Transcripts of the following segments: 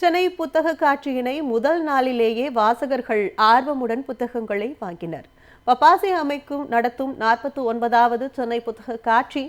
சென்னை புத்தக காட்சியினை முதல் நாளிலேயே வாசகர்கள் ஆர்வமுடன் புத்தகங்களை வாங்கினர். பப்பாசி அமைக்கும் நடத்தும் நாற்பத்தி ஒன்பதாவது சென்னை புத்தக காட்சி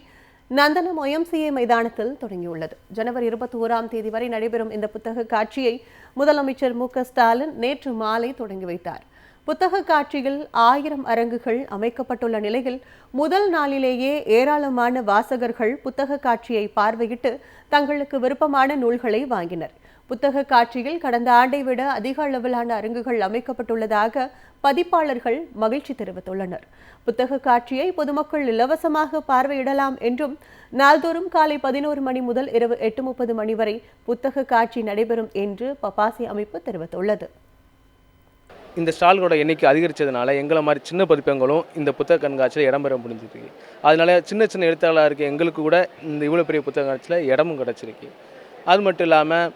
நந்தனம் ஒயம்சிஏ மைதானத்தில் தொடங்கியுள்ளது. ஜனவரி இருபத்தி ஓராம் தேதி வரை நடைபெறும் இந்த புத்தக காட்சியை முதலமைச்சர் மு க ஸ்டாலின் நேற்று மாலை தொடங்கி வைத்தார். புத்தக காட்சியில் ஆயிரம் அரங்குகள் அமைக்கப்பட்டுள்ள நிலையில் முதல் நாளிலேயே ஏராளமான வாசகர்கள் புத்தக காட்சியை பார்வையிட்டு தங்களுக்கு விருப்பமான நூல்களை வாங்கினர். புத்தக காட்சியில் கடந்த ஆண்டை விட அதிக அளவிலான அரங்குகள் அமைக்கப்பட்டுள்ளதாக பதிப்பாளர்கள் மகிழ்ச்சி தெரிவித்துள்ளனர். புத்தக காட்சியை பொதுமக்கள் இலவசமாக பார்வையிடலாம் என்றும் நாள்தோறும் காலை பதினோரு மணி முதல் இரவு எட்டு முப்பது மணி வரை புத்தக காட்சி நடைபெறும் என்று பப்பாசி அமைப்பு தெரிவித்துள்ளது. இந்த ஸ்டால்களோட எண்ணிக்கை அதிகரித்ததுனால எங்களை மாதிரி சின்ன பதிப்பங்களும் இந்த புத்தக கண்காட்சியில் இடம்பெற முடிஞ்சிருக்கு. அதனால சின்ன சின்ன எழுத்தாளராக இருக்க எங்களுக்கு கூட இந்த இவ்வளோ பெரிய புத்தக கண்காட்சியில் இடமும் கிடச்சிருக்கு. அது மட்டும் இல்லாமல்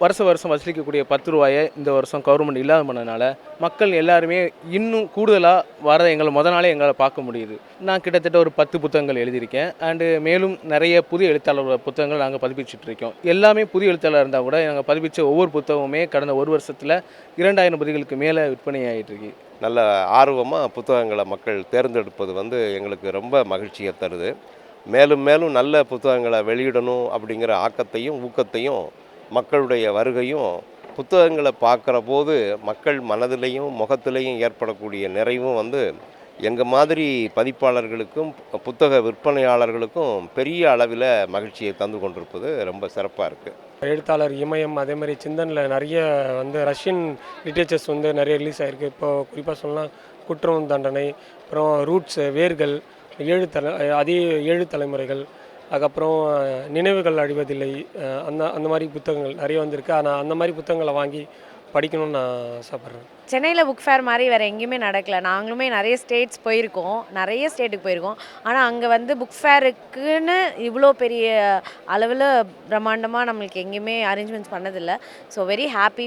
வருஷ வருஷம் வசூலிக்கக்கூடிய பத்து ரூபாயை இந்த வருஷம் கவர்மெண்ட் இல்லாத பண்ணதுனால மக்கள் எல்லாருமே இன்னும் கூடுதலாக வர எங்களை முத நாளே எங்களால் பார்க்க முடியுது. நான் கிட்டத்தட்ட ஒரு பத்து புத்தகங்கள் எழுதியிருக்கேன். அண்டு மேலும் நிறைய புதிய எழுத்தாளர்களோட புத்தகங்கள் நாங்கள் பதிப்பிச்சுட்டு இருக்கோம். எல்லாமே புதிய எழுத்தாளர் இருந்தால் கூட நாங்கள் பதிப்பிச்ச ஒவ்வொரு புத்தகமுமே கடந்த ஒரு வருஷத்தில் இரண்டாயிரம் பதிகளுக்கு மேலே விற்பனை ஆகிட்டு இருக்கு. நல்ல ஆர்வமாக புத்தகங்களை மக்கள் தேர்ந்தெடுப்பது வந்து எங்களுக்கு ரொம்ப மகிழ்ச்சியை தருது. மேலும் மேலும் நல்ல புத்தகங்களை வெளியிடணும் அப்படிங்கிற ஆக்கத்தையும் ஊக்கத்தையும் மக்களுடைய வருகையும் புத்தகங்களை பார்க்குற போது மக்கள் மனதிலையும் முகத்திலையும் ஏற்படக்கூடிய நிறைவும் வந்து எங்கள் மாதிரி பதிப்பாளர்களுக்கும் புத்தக விற்பனையாளர்களுக்கும் பெரிய அளவில் மகிழ்ச்சியை தந்து கொண்டிருப்பது ரொம்ப சிறப்பாக இருக்குது எழுத்தாளர் இமயம் அதே மாதிரி சிந்தனில் நிறைய வந்து ரஷ்யன் லிட்ரேச்சர்ஸ் வந்து நிறைய ரிலீஸ் ஆகிருக்கு இப்போது குறிப்பாக சொல்லலாம் குற்றம் தண்டனை அப்புறம் ரூட்ஸ் வேர்கள் ஏழு தலை அதே ஏழு தலைமுறைகள் அதுக்கப்புறம் நினைவுகள் அழிவதில்லை. அந்த அந்த மாதிரி புத்தகங்கள் நிறைய வந்திருக்கு. ஆனால் அந்த மாதிரி புத்தகங்களை வாங்கி படிக்கணும்னு நான் ஆசைப்பட்றேன். சென்னையில் புக் ஃபேர் மாதிரி வேறு எங்கேயுமே நடக்கல. நாங்களுமே நிறைய ஸ்டேட்ஸ் போயிருக்கோம். நிறைய ஸ்டேட்டுக்கு போயிருக்கோம். ஆனால் அங்கே வந்து புக் ஃபேருக்குன்னு இவ்வளோ பெரிய அளவில் பிரம்மாண்டமாக நம்மளுக்கு எங்கேயுமே அரேஞ்ச்மெண்ட்ஸ் பண்ணதில்லை. So very happy